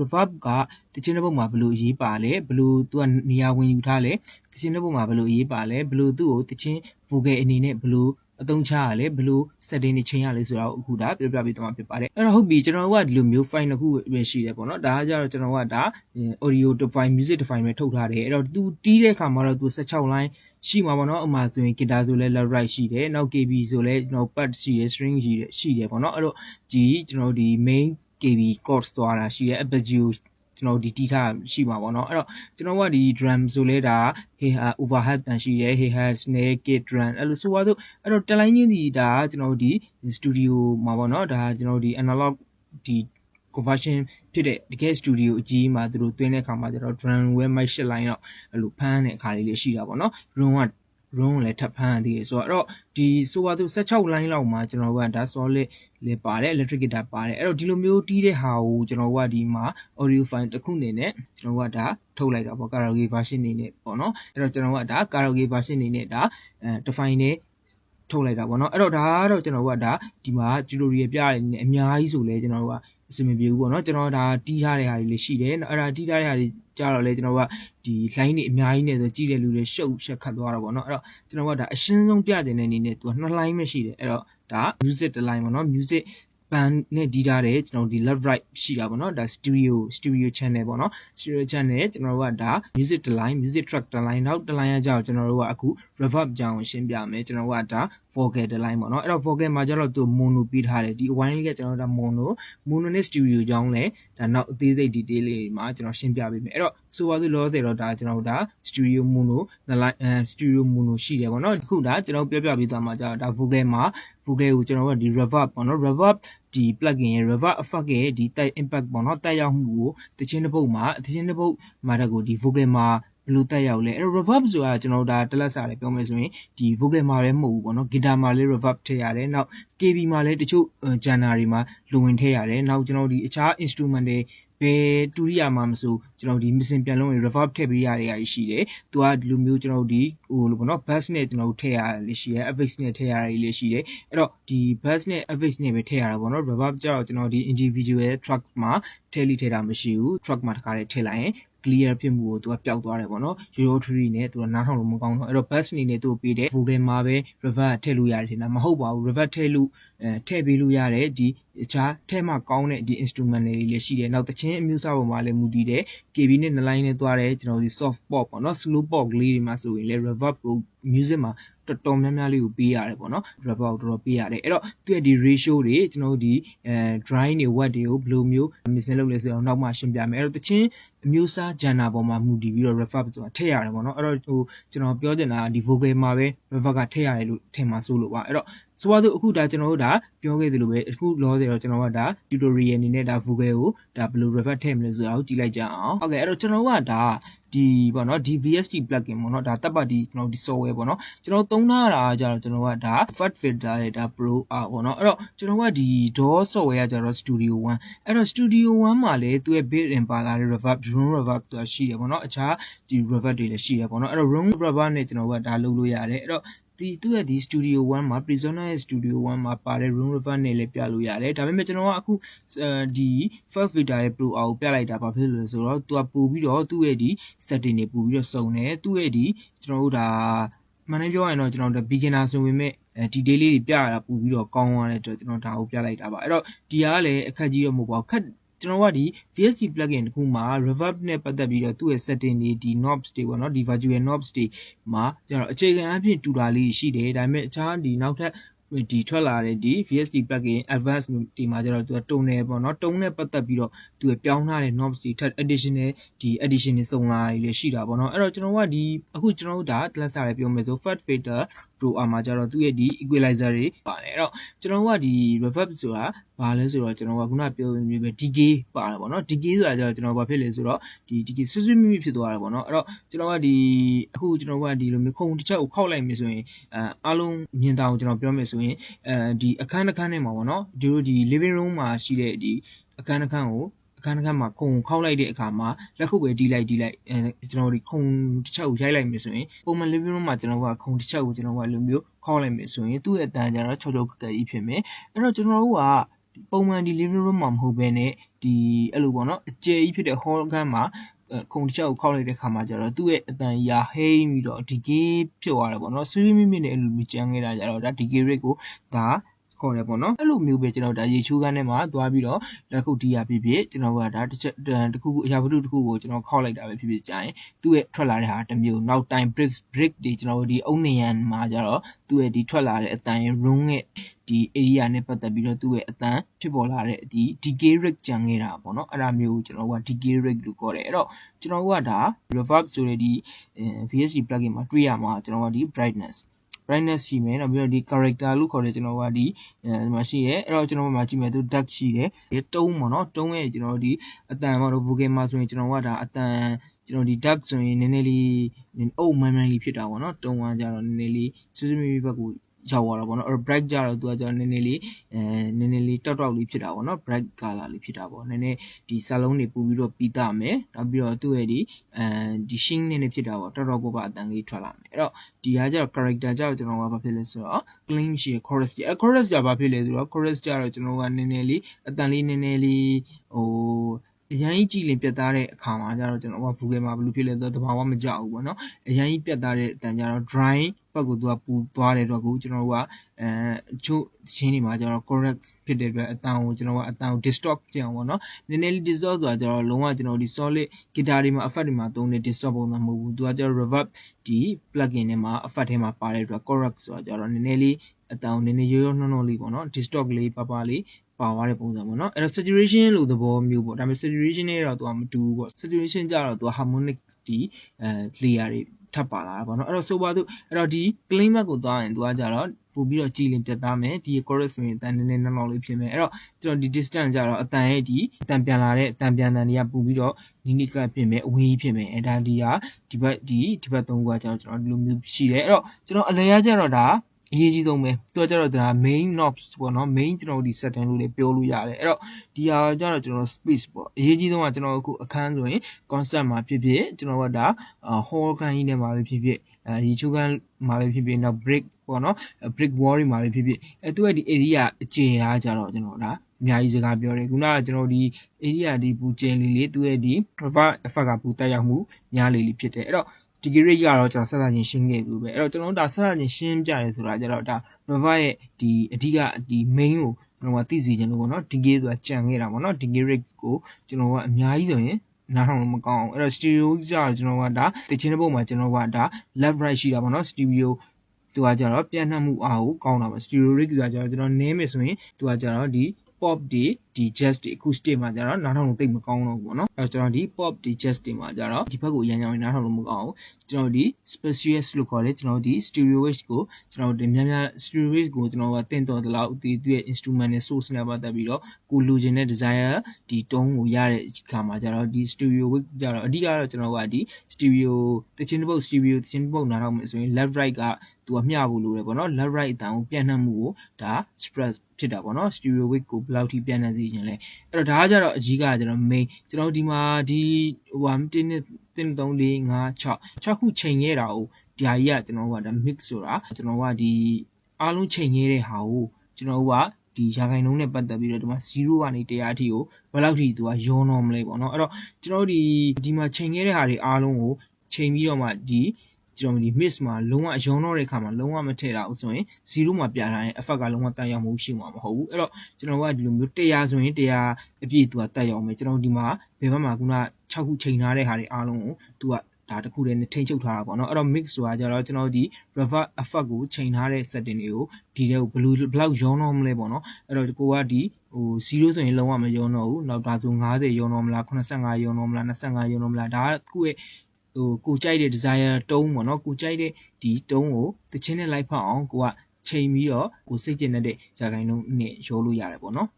reverb ကတခြင်းတစ်ပုတ်မှာဘယ်လိုအရေးပါလဲဘယ်လိုသူကနေရာဝင်ယူထားလဲတခြင်းတစ်ပုတ်မှာဘယ်လိုအရေးပါလဲဘယ်လိုသူ့ကိုတခြင်း vocal အနေနဲ့ဘယ်လိုအသုံးချရလဲဘယ်လို setting တွေချိန်ရလဲဆိုတာကိုအခုဒါပြောပြပေးသွားမှာဖြစ်ပါတယ်အဲ့တော့ဟုတ်ပြီကျွန်တော်ကဒီလိုမျိုး file တစ်ခုပဲရှိတယ်ပေါ့နော်ဒါကကြတော့ကျွန်တော်ကဒါ audio file music file ပဲထုတ်ထားတယ်အဲ့တော့သူတီးတဲ့အခါမှာတော့သူ16 line ရှိမှာပေါ့နော်အမှဆိုရင် guitar ဆိုလဲ left right ရှိတယ်နောက် KB ဆိုလဲကျွန်တော် pad ရှိတယ် string ရှိတယ်ရှိတယ်ပေါ့နော်အဲ့တော့ဒီကျွန်တော်ဒီ main KB chords သွားတာရှိတယ် arpeggio ကျွန်တော်ဒီတီးထားရှိမှာပေါ့နော်အဲ့တော့ကျွန်တော်ကဒီ drum ဆိုလဲဒါ hey ha overhead တန်ရှိတယ် hey ha snare kick drum အဲ့လိုဆိုပါတော့အဲ့တော့တလိုင်းချင်းဒီဒါကျွန်တော်ဒီ studio မှာပေါ့နော်ဒါကျွန်တော်ဒီ analog ဒီ conversion ဖြစ်တဲ့တကယ် studio အကြီးမှာသူတို့သွင်းတဲ့အခါမှာကျတော့ drum web mic 8 line တော့အဲ့လိုဖမ်းတဲ့အခါလေးလေးရှိတာပေါ့နော် room က room ကိုလည်းထပ်ဖမ်းရသေးတယ်ဆိုတော့ဒီဆိုပါသူ16 line လောက်မှာကျွန်တော်ကဒါ solid လေးပါတယ် electric guitar ပါတယ်အဲ့တော့ဒီလိုမျိုးတီးတဲ့ဟာကိုကျွန်တော်ကဒီမှာ audio file တစ်ခုအနေနဲ့ကျွန်တော်ကဒါထုတ်လိုက်တာပေါ့ karaoke version အနေနဲ့ပေါ့နော်အဲ့တော့ကျွန်တော်ကဒါ karaoke version အနေနဲ့ဒါအဲ define နဲ့ထုတ်လိုက်တာပေါ့နော်အဲ့တော့ဒါကတော့ကျွန်တော်ကဒါဒီမှာ tutorial ပြရနေအများကြီးဆိုလဲကျွန်တော်ကအဆင်မပြေဘူးပေါ့နော်ကျွန်တော်ဒါတီးထားတဲ့ဟာတွေလည်းရှိတယ်အဲ့ဒါတီးထားတဲ့ဟာတွေ ကြတော့လေကျွန်တော်ကဒီ line တွေအများကြီးနဲ့ဆိုကြည့်တဲ့လူတွေရှုပ်ရှက်ခတ်သွားတာပေါ့နော်အဲ့တော့ကျွန်တော်ကဒါအရှင်းဆုံးပြတင်တဲ့အနေနဲ့သူကနှစ် line ပဲရှိတယ်အဲ့တော့ဒါ music တစ် line ပေါ့နော် music ဘန်နဲ့ဒီးထားတယ်ကျွန်တော်ဒီ left right ရှိတာပေါ့နော်ဒါ stereo stereo channel ပေါ့နော် stereo channel ကျွန်တော်တို့ကဒါ music တစ် line music track တစ် line နောက်တစ် line ကကြောက်ကျွန်တော်တို့ကအခု reverb ကြောင်းရှင်းပြမယ်ကျွန်တော်ကဒါ vocal တစ် line ပေါ့နော်အဲ့တော့ vocal မှာကျတော့သူ mono ပြီးထားတယ်ဒီ wine လေးကကျွန်တော်တို့ဒါ mono mono နဲ့ stereo ကြောင်းလဲဒါနောက်အသေးစိတ် detail လေးတွေမှာကျွန်တော်ရှင်းပြပေးမယ်အဲ့တော့ဆိုပါစို့လောဆယ်တော့ဒါကျွန်တော်တို့ဒါ stereo mono နှစ် line အဲ stereo mono ရှိတယ်ပေါ့နော်အခုဒါကျွန်တော်ပြောပြပေးသွားမှာကျတော့ဒါ vocal မှာ vocal ကိုကျွန်တော်တို့ဒီ reverb ပေါ့နော် reverb ဒီ plugin ရဲ့ reverb effect ရဲ့ဒီတိုက် impact ပေါ့နော်တက်ရောက်မှုကိုတခြင်းတစ်ပုတ်မှာတခြင်းတစ်ပုတ်မှာတက်ကိုဒီ vocal မှာဘယ်လိုတက်ရောက်လဲအဲ့တော့ reverb ဆိုတာကျွန်တော်ဒါတက်လက်စာလေးပြောမယ်ဆိုရင်ဒီ vocal မှာလည်းမဟုတ်ဘူးပေါ့နော် guitar မှာလည်း reverb ထည့်ရတယ်နောက် KB မှာလည်းတချို့ genre တွေမှာလိုဝင်ထည့်ရတယ်နောက်ကျွန်တော်ဒီအခြား instrument တွေ ဘယ်တူရိယာမှာမဆိုကျွန်တော်ဒီ missing ပြန်လုံး reverb ထည့်ပေးရတဲ့အရာရှိတယ်။သူကဒီလိုမျိုးကျွန်တော်ဒီဟိုလိုပေါ့နော် bass နဲ့ကျွန်တော်ထည့်ရလေရှိတယ် effects နဲ့ထည့်ရရလေရှိတယ်။အဲ့တော့ဒီ bass နဲ့ effects နဲ့ပဲထည့်ရတာပေါ့နော် reverb ကျတော့ကျွန်တော်ဒီ individual track မှာထည့်လိထည့်တာမရှိဘူး track မှာတခါတည်းထည့်လိုက်ရင် clear ဖြစ်မှုကိုသူကပျောက်သွားတယ်ပေါ့နော်ရိုးရိုးထရီနဲ့သူကနားထောင်လို့မကောင်းတော့အဲ့တော့ bass အနေနဲ့သူ့ပေးတဲ့ vocal မှာပဲ reverb ထည့်လို့ရတယ်ထင်တာမဟုတ်ပါဘူး reverb ထည့်လို့အဲထည့်ပေးလို့ရတယ်ဒီအခြားထဲမှာကောင်းတဲ့ဒီ instrument တွေလည်းရှိတယ်နောက်တချင်းအမျိုးအစားပေါ်မှာလည်းမူတည်တယ် KB နဲ့နှစ်လိုင်းနဲ့သွားတယ်ကျွန်တော်ဒီ soft pop ပေါ့နော် slow pop ကလေးတွေမှာဆိုရင်လည်း reverb ကို music မှာ တော်တော်များများလေးကိုပေးရတယ်ပေါ့နော် reverb ကိုတော်တော်ပေးရတယ်အဲ့တော့သူ့ရဲ့ဒီ ratio တွေကျွန်တော်တို့ဒီအဲ dry တွေ wet တွေကိုဘယ်လိုမျိုး mixing လုပ်လဲဆိုတော့နောက်မှရှင်းပြမယ်အဲ့တော့တချင်းအမျိုးအစား genre ပေါ်မှာမူတည်ပြီးတော့ reverb ဆိုတာထည့်ရတယ်ပေါ့နော်အဲ့တော့ဟိုကျွန်တော်ပြောချင်တာဒီ vocal မှာပဲ reverb ကထည့်ရတယ်လို့ထင်မှာစိုးလို့ပါအဲ့တော့ ဆိုပါစို့အခုဒါကျွန်တော်တို့ဒါပြောခဲ့သလိုပဲအခုလောဆယ်တော့ကျွန်တော်ကဒါ tutorial အနေနဲ့ဒါ vocal ကိုဒါဘယ်လို reverb ထည့်မလဲဆိုတာကိုကြည့်လိုက်ကြအောင်ဟုတ်ကဲ့အဲ့တော့ကျွန်တော်ကဒါဒီပေါ့နော်ဒီ VST plugin ပေါ့နော်ဒါတပ်ပတ်ဒီကျွန်တော်ဒီ software ပေါ့နော်ကျွန်တော်သုံးထားတာကြတော့ကျွန်တော်ကဒါ fat filter ရဲ့ဒါ pro อ่ะပေါ့နော်အဲ့တော့ကျွန်တော်ကဒီ DAW software ကကြတော့ studio 1အဲ့တော့ studio 1မှာလည်းသူရဲ့ built in ပါလာတဲ့ reverb room reverb ဆိုတာရှိတယ်ပေါ့နော်အခြားဒီ reverb တွေလည်းရှိတယ်ပေါ့နော်အဲ့တော့ room reverb နဲ့ကျွန်တော်ကဒါလုပ်လို့ရတယ်အဲ့တော့ ဒီသူ့ရဲ့ဒီ Studio 1မှာ Prisona ရဲ့ Studio 1မှာပါတဲ့ Room River နဲ့လည်းပြလို့ရတယ်ဒါပေမဲ့ကျွန်တော်ကအခုဒီ File Filter ရဲ့ Pro အောင်ပြလိုက်တာဘာဖြစ်လို့လဲဆိုတော့သူကပို့ပြီးတော့သူ့ရဲ့ဒီ setting တွေပို့ပြီးတော့စုံတယ်သူ့ရဲ့ဒီကျွန်တော်တို့ဒါမှန်တယ်ပြောရရင်တော့ကျွန်တော်တို့ beginner ဆိုပေမဲ့အဲ detail လေးတွေပြရတာပို့ပြီးတော့ကောင်းသွားတဲ့အတွက်ကျွန်တော်ဒါကိုပြလိုက်တာပါအဲ့တော့ဒီကလည်းအခက်ကြီးတော့မဟုတ်ပါဘူးခက် ကျွန်တော်ကဒီ VST plugin တခုမှာ reverb နဲ့ပတ်သက်ပြီးတော့သူ့ရဲ့ setting တွေဒီ knobs တွေပေါ့နော်ဒီ virtual knobs တွေမှာကျွန်တော်အခြေခံအဖြစ်တူတာလေးရှိတယ်ဒါပေမဲ့အခြားဒီနောက်ထပ် ဒီထွက်လာတဲ့ဒီ VST plugin advanced ဒီမှာကျတော့သူကတုံတယ်ပေါ့နော်တုံနဲ့ပတ်သက်ပြီးတော့သူကပြောင်းထားတဲ့ knobs တွေထပ် additional ဒီ addition တွေစုံလာတွေရှိတာပေါ့နော်အဲ့တော့ကျွန်တော်ကဒီအခုကျွန်တော်တို့ဒါ class ရပြောမယ်ဆို fat filter pro အမှာကျတော့သူ့ရဲ့ဒီ equalizer တွေပါတယ်အဲ့တော့ကျွန်တော်ကဒီ reverb ဆိုတာဘာလဲဆိုတော့ကျွန်တော်ကခုနပြောမျိုးပဲ decay ပါတယ်ပေါ့နော် decay ဆိုတာကျတော့ကျွန်တော်ဘာဖြစ်လဲဆိုတော့ဒီ decay ဆွဆွမိမိဖြစ်သွားတယ်ပေါ့နော်အဲ့တော့ကျွန်တော်ကဒီအခုကျွန်တော်ကဒီလိုမျိုးခုံတစ်ချက်ကိုခောက်လိုက်မယ်ဆိုရင်အဲအားလုံးမြင်တာကိုကျွန်တော်ပြောမယ်ဆိုရင်အဲဒီအခန်းတစ်ခန်းထဲမှာပေါ့နော်ဒီလိုဒီ living room မှာရှိတဲ့ဒီအခန်းတစ်ခန်းကိုအခန်းတစ်ခန်းမှာခုံခောက်လိုက်တဲ့အခါမှာလက်ခုပ်ပဲတီးလိုက်တီးလိုက်အဲကျွန်တော်ဒီခုံတစ်ချက်ကိုရိုက်လိုက်မယ်ဆိုရင်ပုံမှန် living room မှာကျွန်တော်ကခုံတစ်ချက်ကိုကျွန်တော်ကလိုမျိုးခောက်လိုက်မယ်ဆိုရင်သူ့ရဲ့အတန်းကျတော့ချောချောကကကြီးဖြစ်မယ်အဲ့တော့ကျွန်တော်တို့ကဒီပုံမှန်ဒီ living room မှာမဟုတ်ဘဲနဲ့ဒီအဲ့လိုပေါ့နော်အကျယ်ကြီးဖြစ်တဲ့ hall ခန်းမှာ ခုံတစ်ချက်ကိုခောက်လိုက်တဲ့ခါမှာကျတော့သူ့ရဲ့အတန်ရာဟိမ့်ပြီးတော့ decay ဖြစ်သွားတယ်ပေါ့နော်ဆွေးမိမိနဲ့အဲ့လိုမျိုးကြမ်းခဲ့တာကြတော့ဒါ decay rate ကိုဒါ ခေါ်တယ်ပေါ့နော်အဲ့လိုမျိုးပဲကျွန်တော်ဒါရေချိုးကန်းထဲမှာသွားပြီးတော့တစ်ခုတီးရဖြစ်ဖြစ်ကျွန်တော်ကဒါတစ်ချက်တစ်ခုခုအရာဝတ္ထုတစ်ခုကိုကျွန်တော်ခောက်လိုက်တာပဲဖြစ်ဖြစ်ကြာရင်သူ့ရဲ့ထွက်လာတဲ့ဟာတစ်မျိုးနောက်တိုင်း break break တွေကျွန်တော်တို့ဒီအုံနေရန်မှာကြတော့သူ့ရဲ့ဒီထွက်လာတဲ့အတန် room ရဲ့ဒီ area နဲ့ပတ်သက်ပြီးတော့သူ့ရဲ့အတန်ဖြစ်ပေါ်လာတဲ့ဒီ decay rate ကြံခဲ့တာပေါ့နော်အဲ့ဒါမျိုးကိုကျွန်တော်က decay rate လို့ခေါ်တယ်အဲ့တော့ကျွန်တော်ကဒါ reverb ဆိုတဲ့ဒီ VST plugin မှာတွေ့ရမှာကျွန်တော်ကဒီ brightness brightness ရှိမယ်နောက်ပြီးတော့ဒီ character လို့ခေါ်တဲ့ကျွန်တော်ကဒီအဲဒီမှာရှိရဲအဲ့တော့ကျွန်တော်မှာကြည့်မယ်သူ dark ရှိတယ်ဒီတုံးပေါ့နော်တုံးရဲ့ကျွန်တော်ဒီအတန်ပေါ့နော် vocal မှာဆိုရင်ကျွန်တော်ကဒါအတန်ကျွန်တော်ဒီ dark ဆိုရင်နည်းနည်းလေးအုပ်မှန်မှန်လေးဖြစ်တာပေါ့နော်တုံးကကြတော့နည်းနည်းလေးစူးစူးမီမီဘက်ကို ရောက်သွားတာပေါ့နော်အဲ့ bright ကြတော့သူကကျတော့နည်းနည်းလေးအဲနည်းနည်းလေးတောက်တောက်လေးဖြစ်တာပေါ့နော် bright color လေးဖြစ်တာပေါ့နည်းနည်းဒီစာလုံးတွေပို့ပြီးတော့ပြီးသားမယ်နောက်ပြီးတော့သူ့ရဲ့ဒီအဲဒီ sheen နည်းနည်းဖြစ်တာပေါ့တော်တော်ပေါ်ပါအတန်လေးထွက်လာမယ်အဲ့တော့ဒီဟာကျတော့ character ကျတော့ကျွန်တော်ကဘာဖြစ်လဲဆိုတော့ claim ရှိ chorus အဲ chorus ကြဘာဖြစ်လဲဆိုတော့ chorus ကြတော့ကျွန်တော်ကနည်းနည်းလေးအတန်လေးနည်းနည်းလေးဟို အရန်ကြီးကြည်လင်ပြတ်သားတဲ့အခါမှာကျတော့ကျွန်တော်က Google မှာဘယ်လိုဖြစ်လဲဆိုတော့တဘာဝမကြောက်ဘူးပေါ့နော်အရန်ကြီးပြတ်သားတဲ့အတန်ကျတော့ dry ဘက်ကိုသူကပူသွားတဲ့အတွက်ကိုကျွန်တော်တို့ကအဲချို့ချင်းတွေမှာကျတော့ correct ဖြစ်တဲ့အတွက်အတန်ကိုကျွန်တော်ကအတန်ကို distort ဖြစ်အောင်ပေါ့နော်နည်းနည်းလေး distort ဆိုတာကျတော့လုံးဝကျွန်တော်ဒီ solid guitar တွေမှာ effect တွေမှာသုံးတဲ့ distort ပုံစံမဟုတ်ဘူးသူကကျတော့ reverb ဒီ plugin ထဲမှာ effect ထဲမှာပါတဲ့အတွက် correct ဆိုတာကျတော့နည်းနည်းလေးအတန်ကိုနည်းနည်းရိုးရိုးနှောနှောလေးပေါ့နော် distort လေးပါပါလေး ပါသွားတဲ့ပုံစံပေါ့နော်အဲ့တော့ saturation လို့သဘောမျိုးပေါ့ဒါပေမဲ့ saturation နဲ့တော့သူကမတူဘူးပေါ့ saturation ကြတော့သူက harmonic ဒီအဲ layer တွေထပ်ပါလာတာပေါ့နော်အဲ့တော့ဆိုပါသူအဲ့တော့ဒီ claim back ကိုသွားရင်သူကကြတော့ပို့ပြီးတော့ကြည်လင်ပြတ်သားမယ်ဒီ chorus ဆိုရင်အတန်နည်းနည်းနောက်နောက်လေးဖြစ်မယ်အဲ့တော့ကျွန်တော်ဒီ distance ကြတော့အတန်ရဲ့ဒီအတန်ပြန်လာတဲ့အတန်ပြန်တန်တွေကပို့ပြီးတော့နီးနီးကပ်ဖြစ်မယ်အဝေးဖြစ်မယ်အဲ့ဒါဒီဟာဒီဘက်ဒီဒီဘက်သုံးခုကကျတော့ကျွန်တော်ဒီလိုမျိုးရှိတယ်အဲ့တော့ကျွန်တော်အလဲရကြတော့ဒါ အရေးကြီးဆုံးပဲသူကကျတော့ဒါ main knobs ပေါ့နော် main ကျွန်တော်ဒီ setting လို့လည်းပြောလို့ရတယ်အဲ့တော့ဒီဟာကျတော့ကျွန်တော် space ပေါ့အရေးကြီးဆုံးကကျွန်တော်အခုအခန်းဆိုရင် concept မှာဖြစ်ဖြစ်ကျွန်တော်ကဒါ hall ခန်းကြီးထဲမှာပဲဖြစ်ဖြစ်အဲဒီချိုးကန်မှာပဲဖြစ်ဖြစ်နောက် break ပေါ့နော် break wall တွေမှာပဲဖြစ်ဖြစ်အဲသူကဒီ area အခြေအားကြတော့ကျွန်တော်ဒါအများကြီးစကားပြောတယ်ခုနကကျွန်တော်ဒီ area ဒီပူကျင်းလေးလေးသူရဲ့ဒီ reverse effect ကပူတက်ရောက်မှုများလေးလေးဖြစ်တယ်အဲ့တော့ ဒီဂရိတ်ကတော့ကျွန်တော်ဆက်ဆက်ချင်းရှင်းခဲ့ဘူးပဲအဲ့တော့ကျွန်တော်တို့ဒါဆက်ဆက်ချင်းရှင်းပြရဲဆိုတာကြတော့ဒါ Viva ရဲ့ဒီအဓိကဒီ main ကိုကျွန်တော်ကသိစေချင်လို့ပေါ့နော် DK ဆိုတာကြံခဲ့တာပေါ့နော် DK rate ကိုကျွန်တော်ကအများကြီးဆိုရင်နားထောင်လို့မကောင်းအောင်အဲ့တော့ stereo ကြတော့ကျွန်တော်ကဒါတခြင်းတဲ့ပုံမှာကျွန်တော်ကဒါ left right ရှိတာပေါ့နော် stereo သူကကြတော့ပြန့်နှံ့မှုအားကိုကောင်းတာပါ stereo rate ကကြတော့ကျွန်တော်နည်းမယ်ဆိုရင်သူကကြတော့ဒီ pop တွေ ဒီ jazz တွေ acoustic မှာကြတော့နားထောင်လို့တိတ်မကောင်းတော့ဘူးပေါ့နော်အဲတော့ကျွန်တော်ဒီ pop ဒီ jazz တွေမှာကြတော့ဒီဘက်ကိုရန်ကြောင်နားထောင်လို့မကောင်းဘူးကျွန်တော်ဒီ spacious လို့ခေါ်တယ်ကျွန်တော်ဒီ stereo wave ကိုကျွန်တော်ဒီများများ stereo wave ကိုကျွန်တော်ကတင်တော်သလောက်ဒီသူရဲ့ instrument နဲ့ source နဲ့ပတ်သက်ပြီးတော့ကိုလိုချင်တဲ့ desire ဒီ tone ကိုရတဲ့အခါမှာကြတော့ဒီ stereo wave ကြတော့အဓိကတော့ကျွန်တော်ကဒီ stereo တချင်းတစ်ပုတ် stereo တချင်းတစ်ပုတ်နားထောင်မယ်ဆိုရင် left right ကသူကမျှဖို့လိုတယ်ပေါ့နော် left right အတန်ကိုပြန့်နှံ့မှုကိုဒါ spread ဖြစ်တာပေါ့နော် stereo wave ကိုဘယ်လောက်ထိပြန့်နှံ့စေချင်လဲအဲ့တော့ဒါကကြတော့အကြီးကကျွန်တော် main ကျွန်တော်ဒီမှာဒီဟိုဟာ1 2 3 4 5 6 6ခုချိန်ခဲ့တာကိုဒီဟာကြီးကကျွန်တော်ကဒါ mix ဆိုတာကျွန်တော်ကဒီအားလုံးချိန်ခဲ့တဲ့ဟာကိုကျွန်တော်ကဒီရာခိုင်နှုန်းနဲ့ပတ်သက်ပြီးတော့ဒီမှာ0ကနေ100အထိကိုဘယ်လောက်ထိသူကရောတော့မလဲပေါ့နော်အဲ့တော့ကျွန်တော်ဒီဒီမှာချိန်ခဲ့တဲ့ဟာတွေအားလုံးကိုချိန်ပြီးတော့မှဒီ ကျွန်တော်ဒီ miss မှာလုံးဝအယုံတော့တဲ့အခါမှာလုံးဝမထည့်တာဘူးဆိုရင်0မှာပြထားရင် effect ကလုံးဝတက်ရောက်မှုရှိမှာမဟုတ်ဘူးအဲ့တော့ကျွန်တော်ကဒီလိုမျိုး100ဆိုရင်100အပြည့်သူကတက်ရောက်မယ်ကျွန်တော်ဒီမှာဘယ်ဘက်မှာခုန6ခုချိန်ထားတဲ့ဟာတွေအားလုံးကိုသူကဒါတခုတည်းနဲ့ထိန်းချုပ်ထားတာပေါ့နော်အဲ့တော့ mix ဆိုတာကြတော့ကျွန်တော်ဒီ reverse effect ကိုချိန်ထားတဲ့ setting တွေကိုဒီတဲ့ကိုဘယ်လိုဘယ်လောက်ရောတော့မလဲပေါ့နော်အဲ့တော့ကိုကဒီဟို0ဆိုရင်လုံးဝမရောတော့ဘူးနောက်ဒါဆို90ရောတော့မလား85ရောတော့မလား25ရောတော့မလားဒါကကိုယ့်ရဲ့ ဟိုကိုကြိုက်တဲ့ desire တုံးပေါ့နော်ကိုကြိုက်တဲ့ဒီတုံးကိုတချင်းနဲ့လိုက်ဖက်အောင်ကိုကချိန်ပြီးတော့ကိုစိတ်ကျင်တဲ့ရာခိုင်နှုန်းနဲ့ရောလို့ရတယ်ပေါ့နော်